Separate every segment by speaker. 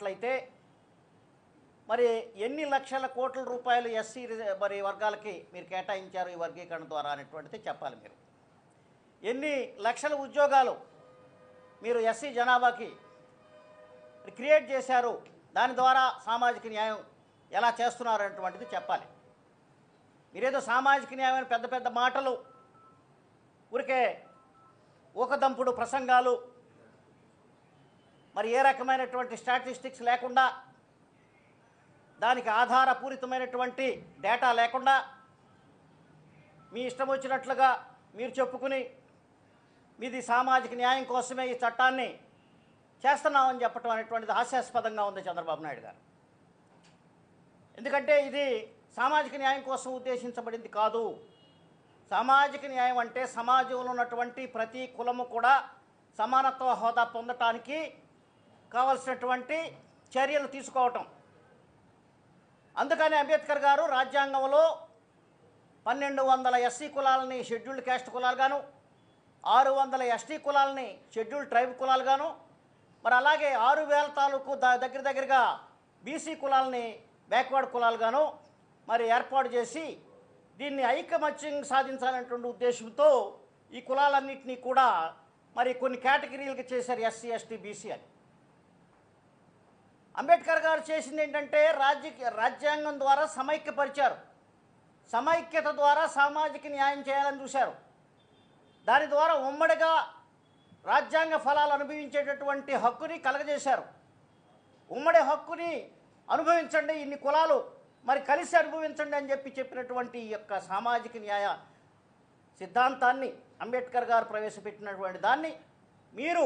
Speaker 1: చేసినట్లయితే మరి ఎన్ని లక్షల కోట్ల రూపాయలు ఎస్సీ మరి వర్గాలకి మీరు కేటాయించారు ఈ వర్గీకరణ ద్వారా అనేటువంటిది చెప్పాలి మీరు. ఎన్ని లక్షల ఉద్యోగాలు మీరు ఎస్సీ జనాభాకి క్రియేట్ చేశారు దాని ద్వారా సామాజిక న్యాయం ఎలా చేస్తున్నారు అనేటువంటిది చెప్పాలి. మీరేదో సామాజిక న్యాయం అని పెద్ద పెద్ద మాటలు ఊరికే ఊకదంపుడు ప్రసంగాలు మరి ఏ రకమైనటువంటి స్టాటిస్టిక్స్ లేకుండా దానికి ఆధారపూరితమైనటువంటి డేటా లేకుండా మీ ఇష్టం వచ్చినట్లుగా మీరు చెప్పుకుని మీది సామాజిక న్యాయం కోసమే ఈ చట్టాన్ని చేస్తున్నామని చెప్పడం అనేటువంటిది హాస్యాస్పదంగా ఉంది చంద్రబాబు నాయుడు గారు. ఎందుకంటే ఇది సామాజిక న్యాయం కోసం ఉద్దేశించబడింది కాదు. సామాజిక న్యాయం అంటే సమాజంలో ఉన్నటువంటి ప్రతి కులము కూడా సమానత్వ హోదా పొందటానికి కావాల్సినటువంటి చర్యలు తీసుకోవటం. అందుకని అంబేద్కర్ గారు రాజ్యాంగంలో పన్నెండు వందల ఎస్సీ కులాలని షెడ్యూల్డ్ క్యాస్ట్ కులాలుగాను ఆరు వందల ఎస్టీ కులాలని షెడ్యూల్డ్ ట్రైబ్ కులాలుగాను మరి అలాగే ఆరు వేల తాలూకు ద దగ్గర దగ్గరగా బీసీ కులాలని బ్యాక్వర్డ్ కులాలుగాను మరి ఏర్పాటు చేసి దీన్ని ఐకమత్యం సాధించాలనేటువంటి ఉద్దేశంతో ఈ కులాలన్నింటినీ కూడా మరి కొన్ని కేటగిరీలకు చేశారు ఎస్సీ ఎస్టీ బీసీ అని. అంబేద్కర్ గారు చేసింది ఏంటంటే రాజ్య రాజ్యాంగం ద్వారా సమైక్యపరిచారు. సమైక్యత ద్వారా సామాజిక న్యాయం చేయాలని చూశారు. దాని ద్వారా ఉమ్మడిగా రాజ్యాంగ ఫలాలు అనుభవించేటటువంటి హక్కుని కలగజేశారు. ఉమ్మడి హక్కుని అనుభవించండి ఇన్ని కులాలు మరి కలిసి అనుభవించండి అని చెప్పి చెప్పినటువంటి ఈ యొక్క సామాజిక న్యాయ సిద్ధాంతాన్ని అంబేద్కర్ గారు ప్రవేశపెట్టినటువంటి దాన్ని మీరు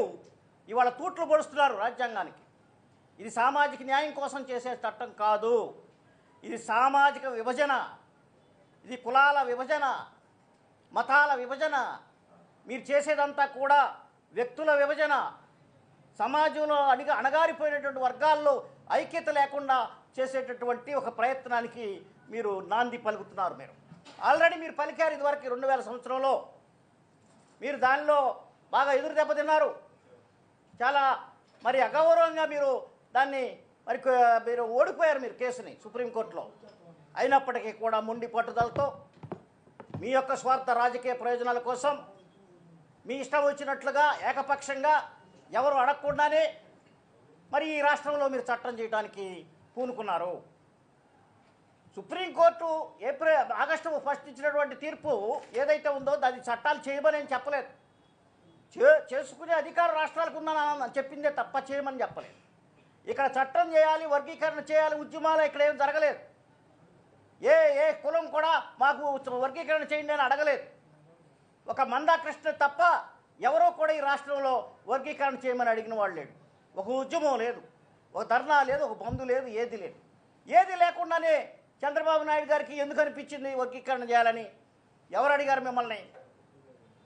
Speaker 1: ఇవాళ తూట్లు పొడుస్తున్నారు రాజ్యాంగానికి. ఇది సామాజిక న్యాయం కోసం చేసే చట్టం కాదు. ఇది సామాజిక విభజన. ఇది కులాల విభజన మతాల విభజన. మీరు చేసేదంతా కూడా వ్యక్తుల విభజన. సమాజంలో అణిగ అణగారిపోయినటువంటి వర్గాల్లో ఐక్యత లేకుండా చేసేటటువంటి ఒక ప్రయత్నానికి మీరు నాంది పలుకుతున్నారు మీరు. ఆల్రెడీ మీరు పలికారు ఇదివరకు రెండు వేల సంవత్సరంలో. మీరు దానిలో బాగా ఎదురు దెబ్బతిన్నారు. చాలా మరి అగౌరవంగా మీరు దాన్ని మరి మీరు ఓడిపోయారు మీరు కేసుని సుప్రీంకోర్టులో. అయినప్పటికీ కూడా మొండి పట్టుదలతో మీ యొక్క స్వార్థ రాజకీయ ప్రయోజనాల కోసం మీ ఇష్టం వచ్చినట్లుగా ఏకపక్షంగా ఎవరు అడగకుండానే మరి ఈ రాష్ట్రంలో మీరు చట్టం చేయడానికి పూనుకున్నారు. సుప్రీంకోర్టు ఏప్రిల్ ఆగస్టు ఫస్ట్ ఇచ్చినటువంటి తీర్పు ఏదైతే ఉందో అది చట్టాలు చేయమని నేను చెప్పలేదు. చే చేసుకునే అధికారం రాష్ట్రాలకు ఉందని చెప్పిందే తప్ప చేయమని చెప్పలేదు. ఇక్కడ చట్టం చేయాలి వర్గీకరణ చేయాలి ఉద్యమాలు ఇక్కడ ఏం జరగలేదు. ఏ ఏ కులం కూడా మాకు వర్గీకరణ చేయండి అని అడగలేదు. ఒక మందాకృష్ణ తప్ప ఎవరో కూడా ఈ రాష్ట్రంలో వర్గీకరణ చేయమని అడిగిన వాళ్ళు లేడు. ఒక ఉద్యమం లేదు ఒక ధర్నా లేదు ఒక బంధు లేదు ఏది లేదు. ఏది లేకుండానే చంద్రబాబు నాయుడు గారికి ఎందుకు అనిపించింది వర్గీకరణ చేయాలని? ఎవరు అడిగారు మిమ్మల్ని?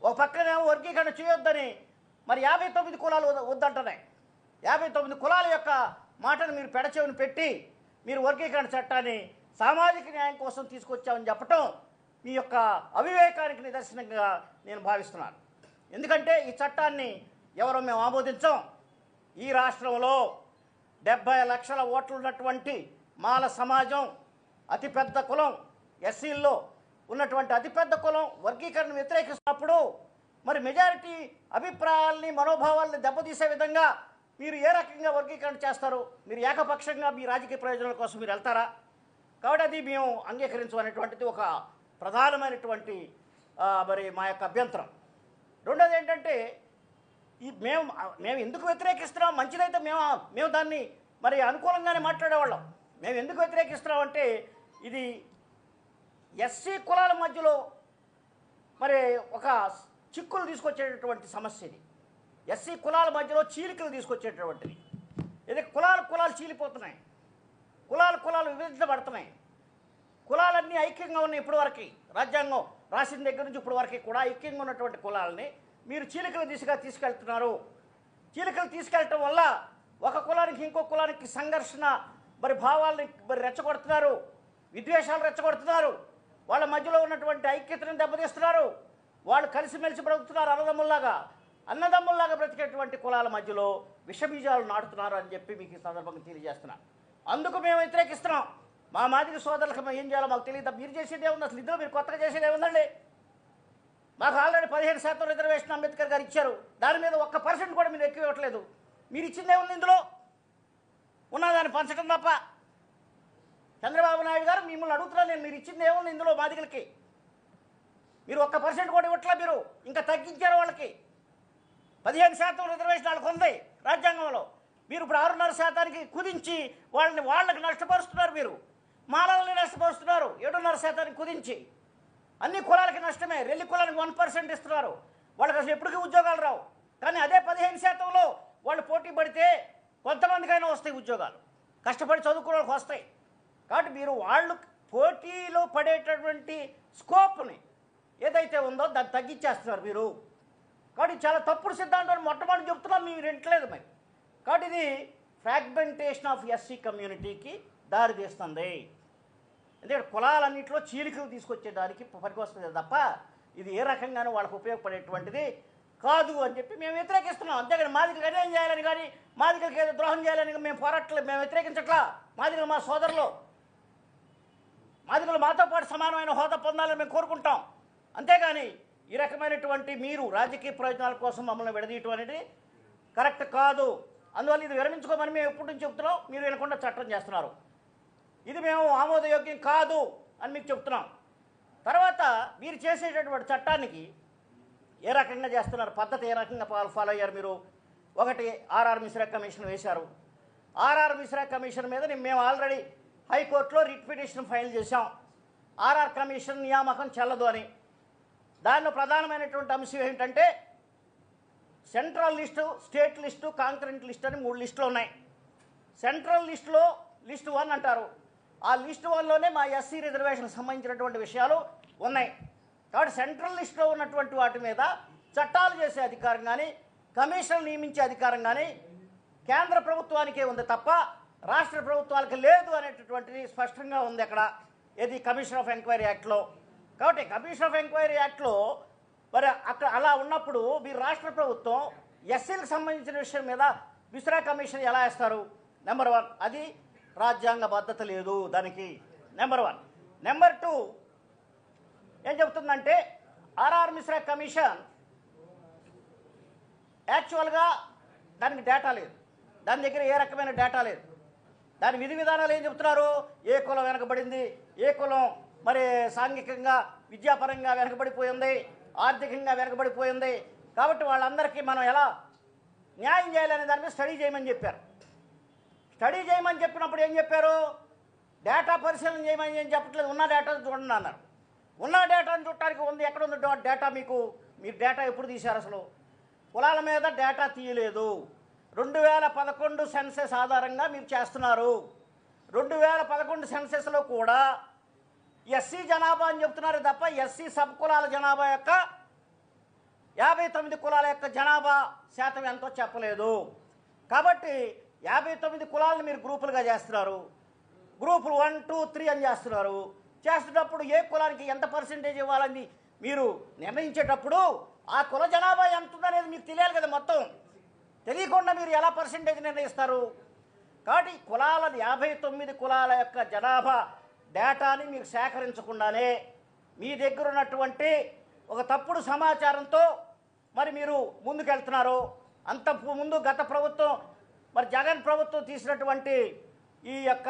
Speaker 1: ఒక పక్కనేమో వర్గీకరణ చేయొద్దని మరి యాభై తొమ్మిది కులాలు వద్దంటున్నాయి. యాభై తొమ్మిది కులాల యొక్క మాటను మీరు పెడచెవిని పెట్టి మీరు వర్గీకరణ చట్టాన్ని సామాజిక న్యాయం కోసం తీసుకొచ్చామని చెప్పటం మీ యొక్క అవివేకానికి నిదర్శనంగా నేను భావిస్తున్నాను. ఎందుకంటే ఈ చట్టాన్ని ఎవరో మేము ఆమోదించాం. ఈ రాష్ట్రంలో డెబ్బై లక్షల ఓట్లు ఉన్నటువంటి మాల సమాజం అతిపెద్ద కులం ఎస్సీల్లో ఉన్నటువంటి అతిపెద్ద కులం వర్గీకరణ వ్యతిరేకిస్తున్నప్పుడు మరి మెజారిటీ అభిప్రాయాల్ని మనోభావాల్ని దెబ్బతీసే విధంగా మీరు ఏ రకంగా వర్గీకరణ చేస్తారు మీరు ఏకపక్షంగా మీ రాజకీయ ప్రయోజనాల కోసం మీరు వెళ్తారా? కాబట్టి అది మేము అంగీకరించమనేటువంటిది ఒక ప్రధానమైనటువంటి మరి మా యొక్క అభ్యంతరం. రెండోది ఏంటంటే ఈ మేము మేము ఎందుకు వ్యతిరేకిస్తున్నాం? మంచిదైతే మేము మేము దాన్ని మరి అనుకూలంగానే మాట్లాడేవాళ్ళం. మేము ఎందుకు వ్యతిరేకిస్తున్నాం అంటే ఇది ఎస్సీ కులాల మధ్యలో మరి ఒక చిక్కులు తీసుకొచ్చేటటువంటి సమస్య ఇది. ఎస్సీ కులాల మధ్యలో చీలికలు తీసుకొచ్చేటటువంటిది ఇది కులాలు కులాలు చీలిపోతున్నాయి. కులాలు కులాలు విభజించబడుతున్నాయి. కులాలన్నీ ఐక్యంగా ఉన్నాయి ఇప్పటివరకు రాజ్యాంగం రాసిన దగ్గర నుంచి ఇప్పటివరకు కూడా ఐక్యంగా ఉన్నటువంటి కులాలని మీరు చీలికల దిశగా తీసుకెళ్తున్నారు. చీలికలు తీసుకెళ్ళటం వల్ల ఒక కులానికి ఇంకో కులానికి సంఘర్షణ మరి భావాలని మరి రెచ్చగొడుతున్నారు. విద్వేషాలు రెచ్చగొడుతున్నారు. వాళ్ళ మధ్యలో ఉన్నటువంటి ఐక్యతను దెబ్బతీస్తున్నారు. వాళ్ళు కలిసిమెలిసి బ్రతుకుతున్నారు అన్నదమ్ముల్లాగా. అన్నదమ్ముల్లాగా బ్రతికేటువంటి కులాల మధ్యలో విషబీజాలు నాటుతున్నారు అని చెప్పి మీకు ఈ సందర్భంగా తెలియజేస్తున్నాను అందుకు మేము వ్యతిరేకిస్తున్నాం. మా మాదిరి సోదరులకు మేము ఏం చేయాలో మాకు తెలియదు. మీరు చేసేదే ఉంది. అసలు ఇందులో మీరు కొత్తగా చేసేదే ఉందండి. మాకు ఆల్రెడీ పదిహేను శాతం రిజర్వేషన్ అంబేద్కర్ గారు ఇచ్చారు. దాని మీద ఒక్క పర్సెంట్ కూడా మీరు ఎక్కువ ఇవ్వట్లేదు. మీరు ఇచ్చిందే ఉంది ఇందులో. ఉన్నదాన్ని పంచడం తప్ప. చంద్రబాబు నాయుడు గారు మిమ్మల్ని అడుగుతున్నాను నేను మీరు ఇచ్చింది ఏముంది ఇందులో బాధితులకి మీరు ఒక్క పర్సెంట్ కూడా ఇవ్వట్లా మీరు. ఇంకా తగ్గించారు వాళ్ళకి. పదిహేను శాతం రిజర్వేషన్ వాళ్ళకు ఉంది రాజ్యాంగంలో. మీరు ఇప్పుడు ఆరున్నర శాతానికి కుదించి వాళ్ళని వాళ్ళకి నష్టపరుస్తున్నారు మీరు. మాలల్ని నష్టపరుస్తున్నారు ఏడున్నర శాతానికి కుదించి. అన్ని కులాలకి నష్టమే రెల్లి కులానికి వన్ పర్సెంట్ ఇస్తున్నారు. వాళ్ళకి అసలు ఎప్పటికీ ఉద్యోగాలు రావు. కానీ అదే పదిహేను శాతంలో వాళ్ళు పోటీ పడితే కొంతమందికైనా వస్తాయి ఉద్యోగాలు. కష్టపడి చదువుకున్న వాళ్ళకి వస్తాయి. కాబట్టి మీరు వాళ్ళు పోటీలో పడేటటువంటి స్కోప్ని ఏదైతే ఉందో దాన్ని తగ్గించేస్తున్నారు మీరు. కాబట్టి చాలా తప్పుడు సిద్ధాంతం మొట్టమొదటి చెప్తున్నాం మీరు వింటలేదు మరి. కాబట్టి ఇది ఫ్రాగ్మెంటేషన్ ఆఫ్ ఎస్సీ కమ్యూనిటీకి దారి తీస్తుంది. ఎందుకంటే కులాలన్నింటిలో చీలికలు తీసుకొచ్చేదానికి పనికొస్తుంది తప్ప ఇది ఏ రకంగానూ వాళ్ళకు ఉపయోగపడేటువంటిది కాదు అని చెప్పి మేము వ్యతిరేకిస్తున్నాం. అంతేకాని మాదికలు అన్యాయం చేయాలని కానీ మాదికలకి ఏదో ద్రోహం చేయాలని మేము పోరాటలేదు మేము వ్యతిరేకించట్లా? మాదికలు మా సోదరులు. మాదికలు మాతో పాటు సమానమైన హోదా పొందాలని మేము కోరుకుంటాం. అంతేగాని ఈ రకమైనటువంటి మీరు రాజకీయ ప్రయోజనాల కోసం మమ్మల్ని విడదీయటం అనేది కరెక్ట్ కాదు. అందువల్ల ఇది విరమించుకోమని మేము ఎప్పటి నుంచి చెప్తున్నాం? మీరు వినకుండా చట్టం చేస్తున్నారు. ఇది మేము ఆమోదయోగ్యం కాదు అని మీకు చెప్తున్నాం. తర్వాత మీరు చేసేటటువంటి చట్టానికి ఏ రకంగా చేస్తున్నారు? పద్ధతి ఏ రకంగా ఫాలో అయ్యారు మీరు? ఒకటి ఆర్ఆర్ మిశ్రా కమిషన్ వేశారు. ఆర్ఆర్ మిశ్రా కమిషన్ మీద మేము ఆల్రెడీ హైకోర్టులో రిట్ పిటిషన్ ఫైల్ చేశాం. ఆర్ఆర్ కమిషన్ నియామకం చెల్లదు అని. దానిలో ప్రధానమైనటువంటి అంశం ఏంటంటే central list state list concurrent list అని మూడు లిస్టులు ఉన్నాయి. సెంట్రల్ లిస్టులో లిస్ట్ వన్ అంటారు. ఆ లిస్ట్ వన్లోనే మా ఎస్సీ రిజర్వేషన్కి సంబంధించినటువంటి విషయాలు ఉన్నాయి. కాబట్టి సెంట్రల్ లిస్టులో ఉన్నటువంటి వాటి మీద చట్టాలు చేసే అధికారం కానీ కమిషన్ నియమించే అధికారం కానీ కేంద్ర ప్రభుత్వానికే ఉంది తప్ప రాష్ట్ర ప్రభుత్వాలకు లేదు అనేటటువంటిది స్పష్టంగా ఉంది అక్కడ. ఏది కమిషన్ ఆఫ్ ఎంక్వైరీ యాక్ట్లో కాబట్టి కమిషన్ ఆఫ్ ఎంక్వైరీ యాక్ట్లో మరి అక్కడ అలా ఉన్నప్పుడు మీ రాష్ట్ర ప్రభుత్వం ఎస్సీలకు సంబంధించిన విషయం మీద మిశ్రా కమిషన్ ఎలా వేస్తారు? నెంబర్ వన్ అది రాజ్యాంగ బద్ధత లేదు దానికి. నెంబర్ వన్ నెంబర్ టూ ఏం చెప్తుందంటే ఆర్ఆర్ మిశ్రా కమిషన్ యాక్చువల్గా దానికి డేటా లేదు. దాని దగ్గర ఏ రకమైన డేటా లేదు. దాని విధి విధానాలు ఏం చెప్తున్నారు ఏ కులం వెనకబడింది? ఏ కులం మరి సాంఘికంగా విద్యాపరంగా వెనకబడిపోయింది ఆర్థికంగా వెనకబడిపోయింది. కాబట్టి వాళ్ళందరికీ మనం ఎలా న్యాయం చేయాలనే దాని మీద స్టడీ చేయమని చెప్పారు. స్టడీ చేయమని చెప్పినప్పుడు ఏం చెప్పారు? డేటా పరిశీలన చేయమని ఏం చెప్పట్లేదు. ఉన్న డేటాను చూడండి అన్నారు. ఉన్న డేటాను చూడటానికి ఉంది. ఎక్కడ ఉంది డేటా మీకు? మీరు డేటా ఎప్పుడు తీశారు అసలు? కులాల మీద డేటా తీయలేదు. రెండు వేల పదకొండు సెన్సెస్ ఆధారంగా మీరు చేస్తున్నారు. రెండు వేల పదకొండు సెన్సెస్లో కూడా ఎస్సీ జనాభా అని చెప్తున్నారు తప్ప ఎస్సీ సబ్ కులాల జనాభా యొక్క యాభై తొమ్మిది కులాల యొక్క జనాభా శాతం ఎంతో చెప్పలేదు. కాబట్టి యాభై తొమ్మిది కులాలను మీరు గ్రూపులుగా చేస్తున్నారు. గ్రూపులు వన్ టూ త్రీ అని చేస్తున్నారు. చేస్తున్నప్పుడు ఏ కులానికి ఎంత పర్సెంటేజ్ ఇవ్వాలని మీరు నిర్ణయించేటప్పుడు ఆ కుల జనాభా ఎంత ఉందనేది మీకు తెలియాలి కదా మొత్తం. తెలియకుండా మీరు ఎలా పర్సెంటేజ్ నిర్ణయిస్తారు? కాబట్టి కులాల యాభై తొమ్మిది కులాల యొక్క జనాభా డేటాని మీరు సేకరించకుండానే మీ దగ్గర ఉన్నటువంటి ఒక తప్పుడు సమాచారంతో మరి మీరు ముందుకెళ్తున్నారు. అంత ముందు గత ప్రభుత్వం మరి జగన్ ప్రభుత్వం తీసినటువంటి ఈ యొక్క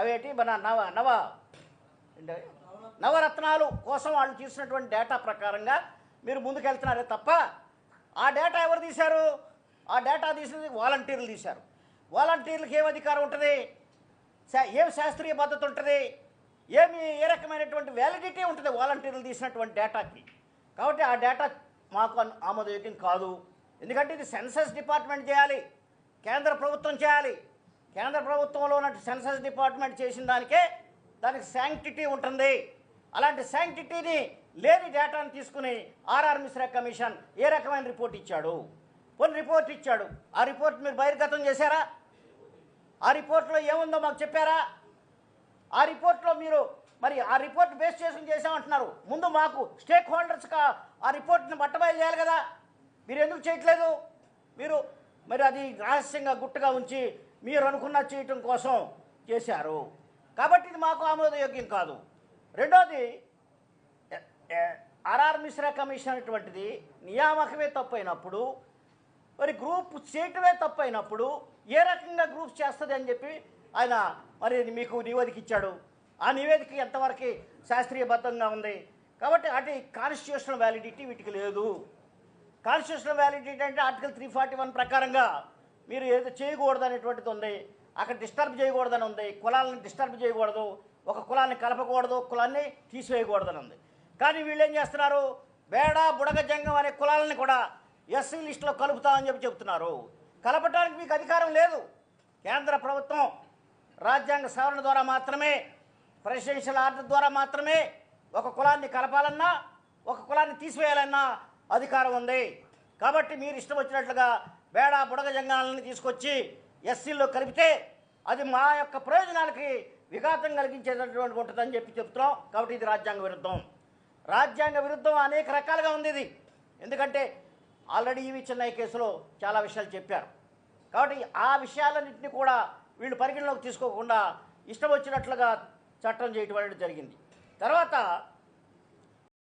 Speaker 1: అవేటి మన నవ నవ నవరత్నాలు కోసం వాళ్ళు తీసినటువంటి డేటా ప్రకారంగా మీరు ముందుకెళ్తున్నారే తప్ప ఆ డేటా ఎవరు తీశారు? ఆ డేటా తీసినది వాలంటీర్లు తీశారు. వాలంటీర్లకు ఏం అధికారం ఉంటుంది? ఏం శాస్త్రీయ పద్ధతి ఉంటుంది? ఏమి ఏ రకమైనటువంటి వ్యాలిడిటీ ఉంటుంది వాలంటీర్లు తీసినటువంటి డేటాకి కాబట్టి ఆ డేటా మాకు ఆమోదయోగ్యం కాదు. ఎందుకంటే ఇది సెన్సస్ డిపార్ట్మెంట్ చేయాలి. కేంద్ర ప్రభుత్వం చేయాలి. కేంద్ర ప్రభుత్వంలో ఉన్న సెన్సస్ డిపార్ట్మెంట్ చేసిన దానికే దానికి శాంక్టిటీ ఉంటుంది. అలాంటి శాంక్టిటీని లేని డేటాను తీసుకుని ఆర్ఆర్ మిశ్రా కమిషన్ ఏ రకమైన రిపోర్ట్ ఇచ్చాడు? కొన్ని రిపోర్ట్ ఇచ్చాడు. ఆ రిపోర్ట్ మీరు బహిర్గతం చేశారా? ఆ రిపోర్ట్లో ఏముందో మాకు చెప్పారా? ఆ రిపోర్ట్లో మీరు మరి ఆ రిపోర్ట్ బేస్ చేసుకుని చేసామంటున్నారు ముందు మాకు స్టేక్ హోల్డర్స్గా ఆ రిపోర్ట్ని బట్టబయలు చేయాలి కదా. మీరు ఎందుకు చేయట్లేదు? మీరు మరి అది రహస్యంగా గుట్టుగా ఉంచి మీరు అనుకున్న చేయటం కోసం చేశారు. కాబట్టి ఇది మాకు ఆమోదయోగ్యం కాదు. రెండోది ఆర్ఆర్ మిశ్రా కమిషన్ అనేటువంటిది నియామకమే తప్పైనప్పుడు మరి గ్రూప్ చేయటమే తప్పైనప్పుడు ఏ రకంగా గ్రూప్స్ చేస్తుంది అని చెప్పి ఆయన మరి మీకు నివేదిక ఇచ్చాడు. ఆ నివేదిక ఎంతవరకు శాస్త్రీయబద్ధంగా ఉంది? కాబట్టి అటు కాన్స్టిట్యూషనల్ వ్యాలిడిటీ వీటికి లేదు. కాన్స్టిట్యూషనల్ వ్యాలిడిటీ అంటే ఆర్టికల్ త్రీ ఫార్టీ వన్ ప్రకారంగా మీరు ఏదో చేయకూడదు అనేటువంటిది ఉంది. అక్కడ డిస్టర్బ్ చేయకూడదని ఉంది. కులాలను డిస్టర్బ్ చేయకూడదు. ఒక కులాన్ని కలపకూడదు. కులాన్ని తీసివేయకూడదని ఉంది. కానీ వీళ్ళు ఏం చేస్తున్నారు? బేడ బుడగ జంగం అనే కులాలని కూడా ఎస్సీ లిస్టులో కలుపుతామని చెప్పి చెప్తున్నారు. కలపటానికి మీకు అధికారం లేదు. కేంద్ర ప్రభుత్వం రాజ్యాంగ సవరణ ద్వారా మాత్రమే ప్రెసిడెన్షియల్ ఆర్డర్ ద్వారా మాత్రమే ఒక కులాన్ని కలపాలన్నా ఒక కులాన్ని తీసివేయాలన్నా అధికారం ఉంది. కాబట్టి మీరు ఇష్టం వచ్చినట్లుగా బేడా బుడగ జంగాలని తీసుకొచ్చి ఎస్సీల్లో కలిపితే అది మా యొక్క ప్రయోజనాలకి విఘాతం కలిగించేటటువంటి ఉంటుందని చెప్పి చెప్తున్నాం. కాబట్టి ఇది రాజ్యాంగ విరుద్ధం. రాజ్యాంగ విరుద్ధం అనేక రకాలుగా ఉంది ఇది. ఎందుకంటే ఆల్రెడీ ఈవి చెన్నై కేసులో చాలా విషయాలు చెప్పారు. కాబట్టి ఆ విషయాలన్నింటినీ కూడా వీళ్ళు పరిగణలోకి తీసుకోకుండా ఇష్టం వచ్చినట్లుగా చట్టం చేయటం అనేది జరిగింది. తర్వాత